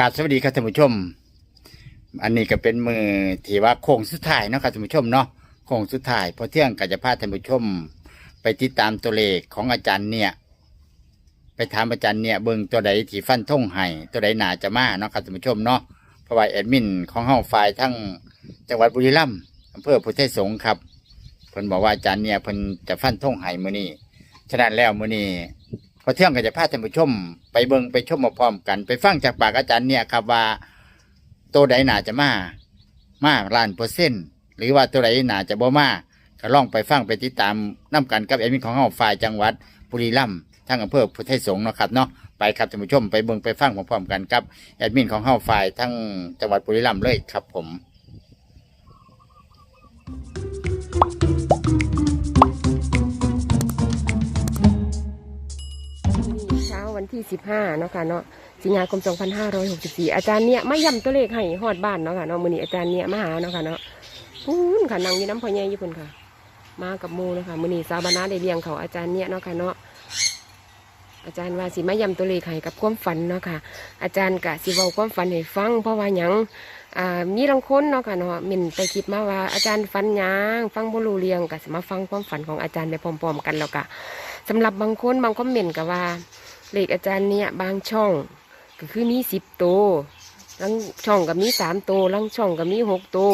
กาบสวัสดีครับท่านผู้ชม อันนี้ก็เป็นมือที่ว่าโค้งสุดท้ายเนาะครับท่านผู้ชมเนาะโค้งสุดท้ายพอเที่ยงก็จะพาท่านผู้ชม ไปติดตามตัวเลขของอาจารย์เนี่ย ไปถามอาจารย์เนี่ยเบิ่งตัวใดที่ฟันทงให้ตัวใดหนาจะมาเนาะครับท่านผู้ชมเนาะเพราะว่าแอดมินของห้องฝ่ายทั้งจังหวัดบุรีรัมย์อำเภอพุทธสงฆ์ครับเพิ่นบอกว่าอาจารย์เนี่ยเพิ่นจะฟันทงให้มื้อนี้ฉะนั้นแล้วมื้อนี้ พอเที่ยงก็จะพาท่านผู้ชม ไปเบิงไปชมมาพร้อมกัน ไปฟังจากปากอาจารย์เนี่ยครับว่า ตัวใดหนาจะมามาล้านเปอร์เซ็นต์หรือว่าตัวใดหนาจะบ่มาก็ลองไปฟังไปติดตามน้กันกับแอดมินของเฮาฝ่ายจังหวัดบุรีรัมย์ทางอำเภอพุทธไทยสงฆ์เนาะครับเนาะไปครับท่านผู้ชมไปเบิงไปฟังพร้อมๆกันกับแอดมินของเฮาฝ่ายทั้งจังหวัดบุรีรัมย์เลยครับผม เช้าวันที่15เนาะค่ะเนาะสิงหาคม2564อาจารย์เนี่ยมาย้ำตัวเลขให้ฮอดบ้านเนาะค่ะเนาะมือนี้อาจารย์เนี่ยมาหาเนาะค่ะเนาะพูนค่ะนังยู่น้ำพ่อใหญ่อยู่พุ่นค่ะ มากับมูเนาะค่ะมือนี้สาวบานาได้เลี้ยงเขาอาจารย์เนี่ยเนาะค่ะเนาะอาจารย์ว่าสิมาย้ำตัวเลขให้กับความฝันเนาะค่ะอาจารย์กะสิเว้าความฝันให้ฟังเพราะว่าหยังอ่ามีบางคนเนาะค่ะเนาะมินไปคิดมาว่าอาจารย์ฝันยังฟังบ่รู้เรื่องก็สิมาฟังความฝันของอาจารย์ไปพร้อมๆกันแล้วก็สำหรับบางคนบางคอมเมนต์ก็ว่า เลขอาจารย์เนี่ยบางช่อง ก็คือมีสิบตัวลังช่องก็มีสามตัวลังช่องก็มีหกตัว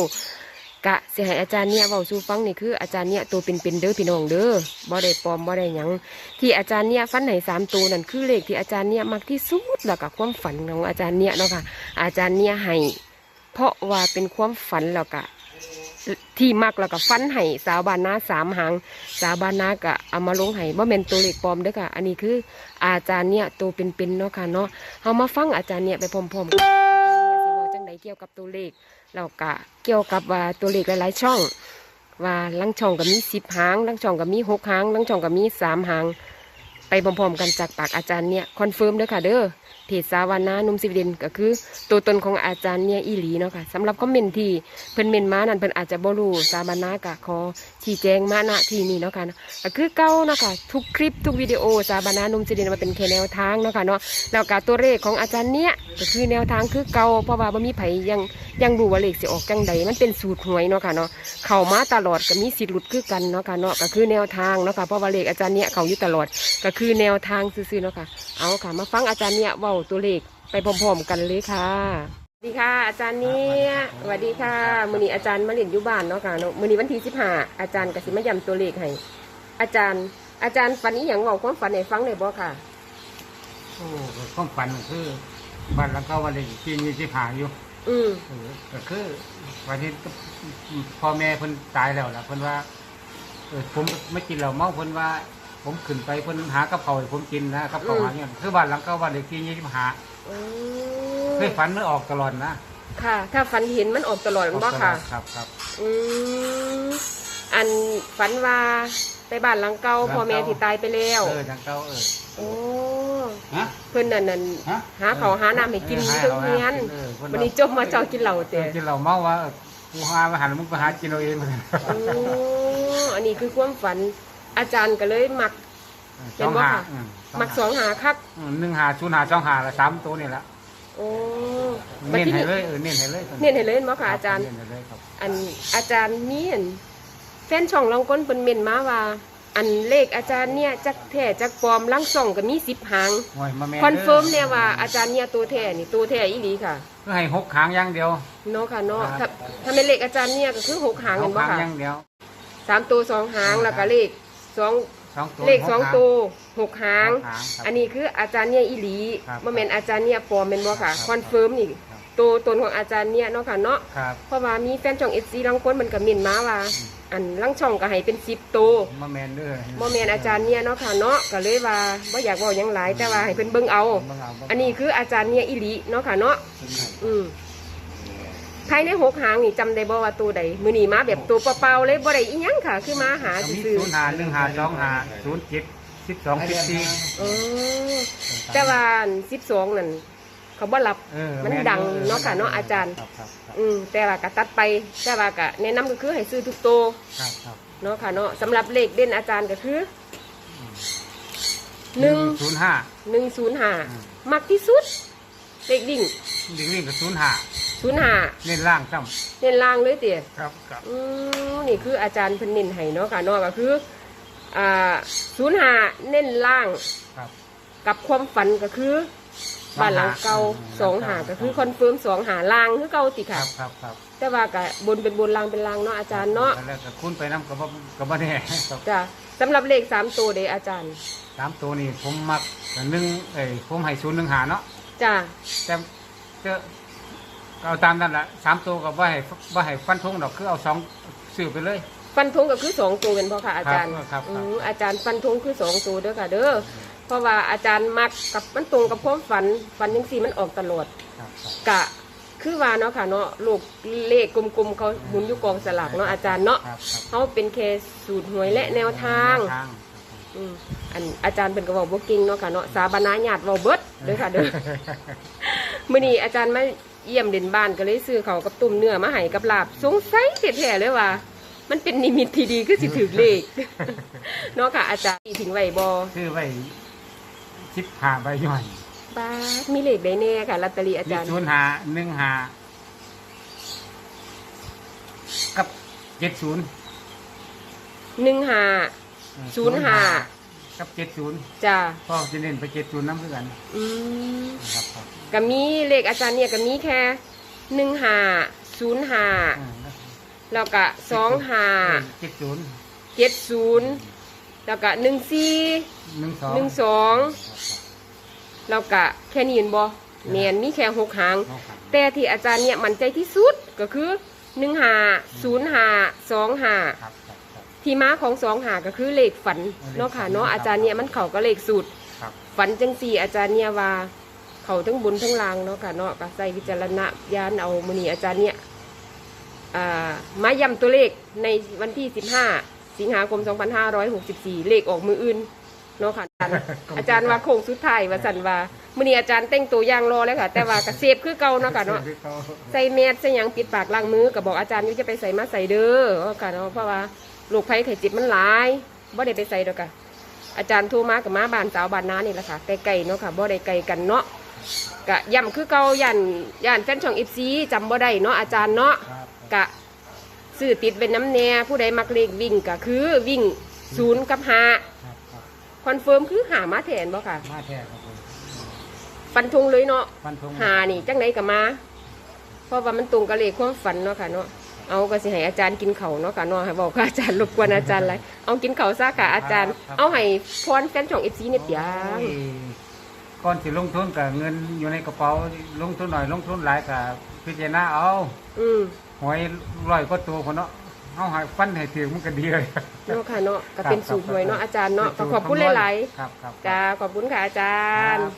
กะเสียให้อาจารย์เนี่ยเว้าสูฟังนี่คืออาจารย์เนี่ยตัวเป็นๆเด้อพี่น้องเด้อบ่ได้ปลอมบ่ได้หยังที่อาจารย์เนี่ยฟันให้สามตัวนั่นคือเลขที่อาจารย์เนี่ยมักที่สุดแล้วก็ความฝันของอาจารย์เนี่ยเนาะค่ะอาจารย์เนี่ยให้เพราะว่าเป็นความฝันแล้วก็ ที่มักแล้วก็ฟันให้สาวบานนาสามหางสาวบานนากะเอามาลงให้บ่แม่นตัวเลขปลอมเด้อค่ะ อันนี้คืออาจารย์เนี่ยตัวเป็นๆเนาะค่ะเนาะเฮามาฟังอาจารย์เนี่ยไปพร้อมๆกันจะบอกจังใดเกี่ยวกับตัวเลขแล้วก็เกี่ยวกับว่าตัวเลขหลายๆช่อง ว่าลังช่องก็มีสิบหางลังช่องก็มีหกหางลังช่องก็มีสามหาง ไปพร้อมๆกันจากปากอาจารย์เนี่ยคอนเฟิร์มเด้อค่ะเด้อเพจสาวานานุ่มสิบเดนก็คือ ตัวตนของอาจารย์เนี่ยอีหลีเนาะค่ะสำหรับคอมเมนต์ที่เพิ่นเมนมานั่นเพิ่นอาจจะบ่รู้สาวานาก็ขอชี้แจงมาณที่นี่เนาะค่ะก็คือเก้าเนาะค่ะทุกคลิปทุกวิดีโอสาวานานุ่มสิบเดนมาเป็นแค่แนวทางเนาะค่ะเนาะแล้วก็ตัวเลขของอาจารย์เนี่ยก็คือแนวทางคือเก่าเพราะว่าบ่มีไผยังยังรู้ว่าเลขสิออกจังใดมันเป็นสูตรหวยเนาะค่ะเนาะเข้ามาตลอดก็มีสิทธิ์หลุดคือกันเนาะค่ะเนาะก็คือแนวทางเนาะค่ะเพราะว่าเลขอาจารย์เนี่ยเขาอยู่ตลอดก็คือแนวทางซื่อๆเนาะค่ะ เอาค่ะ มาฟังอาจารย์เนี่ยเว้าตัวเลขไปพร้อมๆกันเลยค่ะสวัสดีค่ะ อาจารย์เนี่ยสวัสดีค่ะมื้อนี้อาจารย์มาเรียนอยู่บ้านเนาะค่ะเนาะมื้อนี้วันที่สิบห้าอาจารย์ก็สิมาย้ำตัวเลขให้อาจารย์ อาจารย์ฝันนี้อย่างเว้าความฝันให้ฟังได้บ่ค่ะโอ้ก็ความฝันคือบ้านหลังเก่าวันเลยที่มีที่ผาอยู่อืมเออก็คือวันที่พ่อแม่เพิ่นตายแล้วล่ะเพิ่นว่าเออผมไม่กินเหล้าเมาเพิ่นว่า ผมขึ้นไปเพิ่นหากับเขาวให้ผมกินนะกับเขาวหาเนี่ยคือบ้านหลังเก่าวันเลยที่มีที่ผาอืเคยมฝันมันออกตลอดนะค่ะ ถ้าฝันเห็นมันออกตลอดอแม่อนกบ่ตลค่ะอดครับครับ อืมอันฝันว่าไปบ้านหลังเก่า พ่อแม่ที่ตายไปแล้วเออหลังเก่าเออโอ้ฮะเพิ่นนั่นนั่นฮะหาเขาวหาน้ำให้กินอยู่ตรงเฮียนเออเพิ่วันนี้จบมาเจ้ากินเหล้าเอเตะอกินเหล้าเมาว่าเออกูหามาหันมึงไปหากินเอาเอง โอ้อันนี้คือความฝัน อาจารย์ก็เลยมัก เห็นบ่ค่ะ อืมักสองหาคักอืมหนึ่งหาศูนย์หาสองหาละสามตัวนี่ละโอ้เน้นให้เลยเออเน้นให้เลยเน้นให้เลยเห็นบ่ค่ะอาจารย์ เน้นให้เลยครับอันอาจารย์มีอันแฟนช่องลองก้นเพิ่นเม่นมาว่า อันเลขอาจารย์เนี่ยจักแท้จักปลอมลังส่องก็มีสิบหางโอ้ยมาแม่คอนเฟิร์มเนี่ยว่าอาจารย์เนี่ยตัวแท้นี่ตัวแท้อีหลีค่ะก็ให้หกหางอย่างเดียวเนาะค่ะเนาะครัถ้าบถ้าเป็นเลขอาจารย์เนี่ยก็คือหกหางหเห็กนบ่หางค่ะอย่างเดียวสามตัวสองหางแล้วก็เลข สองสองตัวเลขสองหกหาตัวหกหาง หกหางครับอันนี้คืออาจารย์เนี่ยอีหลีครับบ่แม่นอาจารย์เนี่ยปลอมแม่นบ่ค่ะ ครับคอนเฟิร์มนี่ครับ ตัวตนของอาจารย์เนี่ยเนาะค่ะเนาะ ครับ เพราะว่ามีแฟนช่อง FC บางคนมันก็เม่นมาว่า อันลังช่องก็ให้เป็น10ตัวมาแมนเด้อบ่แม่นอาจารย์เนี่ยเนาะค่ะเนาะก็เลยว่าบ่อยากเว้าหยังหลายแต่ว่าให้เพิ่นเบิ่งเอาบิ่งเาอันนี้คืออาจารย์เนี่ยอีหลีเนาะค่ะเนาะอืม ภายในหกหางนี่จำได้บ่ว่าตัวใดมื้อนี้มาแบบตัวเปล่าๆเลยบ่ได้อีหยังค่ะ คือมาหาก็มีซื่อศูนย์หาหนึ่งหาสองหาศูนย์เจ็ดสิบสองสิบสี่ๆเออแต่ว่า12นั่นเขาบ่รับ เออมันแดังเนาะค่ะเนาะอาจารย์ ครับครับครับอืมแต่ว่าก็ตัดไปแต่ว่าก็แนะนำก็คือให้ซื้อทุกตัวครับครับเนาะค่ะเนาะสำหรับเลขเด่นอาจารย์ก็คือหนึ่งศูนย์ห้า หนึ่งศูนย์ห้าอืม มักที่สุดเลขวิ่งดิ่งวิ่งกับศูนย์หา ศูนย์ห้าเน้นล่างซ้เน้นล่างเลยเตี๋ยำครับครับอืมนี่คืออาจารย์เพิ่นเน้นให้เนาะค่ะเนาะก็คืออ่าศูนย์ห้าเน้นล่างครับ กับความฝันก็คือบ้านหลังเก่าสองหาก็คือคอนเฟิร์มสองหาล่างคือเก่าติคค่ะ รับครับครับแต่ว่าก็บนเป็นบนล่างเป็นล่างเนาะอาจารย์เนาะแล้วก็คุณไปน้ำกับบ่กับบ่แน่ครับจ้ะสำหรับเลขสามตัวเด้อาจารย์สามตัวนี่ผมมักแต่หนึ่งเอ้ยผมให้ศูนย์หนึ่งหาเนาะจ้ะแต่เจอ เอาตามนั่นแหละสามตัวกับว่าให้ว่าให้ฟันธงดอกคือเอาสองสื่อไปเลย ฟันธงก็คือสองตัวเป็นพอค่ะอาจารย์ครับครับ อืมอาจารย์ฟันธงคือสองตัวเด้อค่ะ เด้อเพราะว่าอาจารย์มักกับมันตรงกับความฝันฝันยังสี่มันออกตลอด ครับครับกะคือว่าเนาะค่ะเนาะลูกเลขกลมๆเขาหมุนอยู่กองสลากเนาะอาจารย์เนาะครับครับเขาเป็นแค่สูตรหวยและแนวทางทางอืมอันอาจารย์เป็นก็บอกบ่เก่งเนาะค่ะเนาะสาบานาญาติเว้าเบิดเด้อค่ะเด้อ มื้อนี้อาจารย์มา เยี่ยมเด่นบ้านก็เลยซื้อเขาวกับตุ่มเนื้อมาให้กับลาบสงสัยแท้ๆเลยว่า มันเป็นนิมิตที่ดีคือสิถือเลข เนาะค่ะอาจารย์ถึงไว้บ่ชื่อไว้ชิปหาใบย่อยบ้าดมีเลขใดแน่ค่ะลอตเตอรี่อามีจารย์ศูนย์หาหนึ่งหากับเจ็ดศูนย์15ศูนย์ห้า กับเจ็ดศูนย์จ้าพ่อจะเน้นไปเจ็ดศูนย์น้ำเพื่อนอืมครับครับก็มีเลขอาจารย์เนี่ยก็มีแค่15 05อืมแล้วก็25เจ็ดศูนย์70แล้วก็14หนึ่งสองหนึ่งสองแล้วก็แค่นี้เห็นบ่แมนมีแค่หกหาง แต่ที่อาจารย์เนี่ยมั่นใจที่สุดก็คือหนึ่งหาศูนย์หาสองหา ที่มาของสองหาก็คือเลขฝันเนาะค่ะเนาะอาจารย์เนี่ยมันเขาก็เลขสูตรครับ ฝันจังสี่อาจารย์เนี่ยว่าเขาทั้งบุญทั้งลางเนาะค่ะเนาะก็ใส่วิจารณญาณเอามือนีอาจารย์เนี่ยอ่ามาย้ำตัวเลขในวันที่ 15 สิงหาคม 2564 เลขออกมืออื่นเนาะค่ะอาจารย์อาจารย์ว่าโค้งสุดท้ายว่าสันว่ามือนีอาจารย์แต่งตัวอย่างรอแล้วค่ะ แต่ว่ากระเซฟคือเก่าเนาะค่ะเนาะใส่แมสใส่หยังปิดปากล้างมือก็บอกอาจารย์อยู่จะไปใส่มาใส่เด้อว่าค่ะเนาะเพราะว่า โรคภัยไข้เจ็บมันหลายบ่ได้ไปใส่ดอกค่ะอาจารย์โทรมากับมาบ้านสาวบ้านน้านี่แหละค่ะใกล้ๆเนาะค่ะบ่ได้ไกลกันเนาะกะย้ำคือเก่าย่านย่านแฟนช่อง FC จำบ่ได้เนาะอาจารย์เนาะครับกะซื้อติดเป็นน้ำแน่ผู้ใดมักเลขวิ่งก็คือวิ่งศูนย์กับห้าครับครับคอนเฟิร์มคือหามาแทนบ่ค่ะ มาแท้ครับผมฟันธงเลยเนาะฟันธงหานี่จังไหนกับมา เพราะว่ามันตรงกับเลขความฝันเนาะค่ะเนาะ เอาก็สิให้อาจารย์กินเขาวเนาะค่ะเนาะให้บอกว่าอาจารย์รบกวนอาจารย์อะไรเอากินเขาวซะค่ะอาจารย์เอาให้พรแฟนช่องเอฟซีเนี่ยเดียวโอ้ยก่อนสิลงทุนกับเงินอยู่ในกระเป๋าลงทุนหน่อยลงทุนหลายกับพิจารณาเอาอืมหวยร้อยก็ตัวคนเนาะเอาใหายฟันให้ถือมันก็ดีเลยเนาะค่ะเนาะก็เป็นครับสูตรหวยเนาะอาจารย์เนาะป็ก็ขอบคุณหลายครับครับๆจ้าขอบคุณค่ะอาจาครย์รับ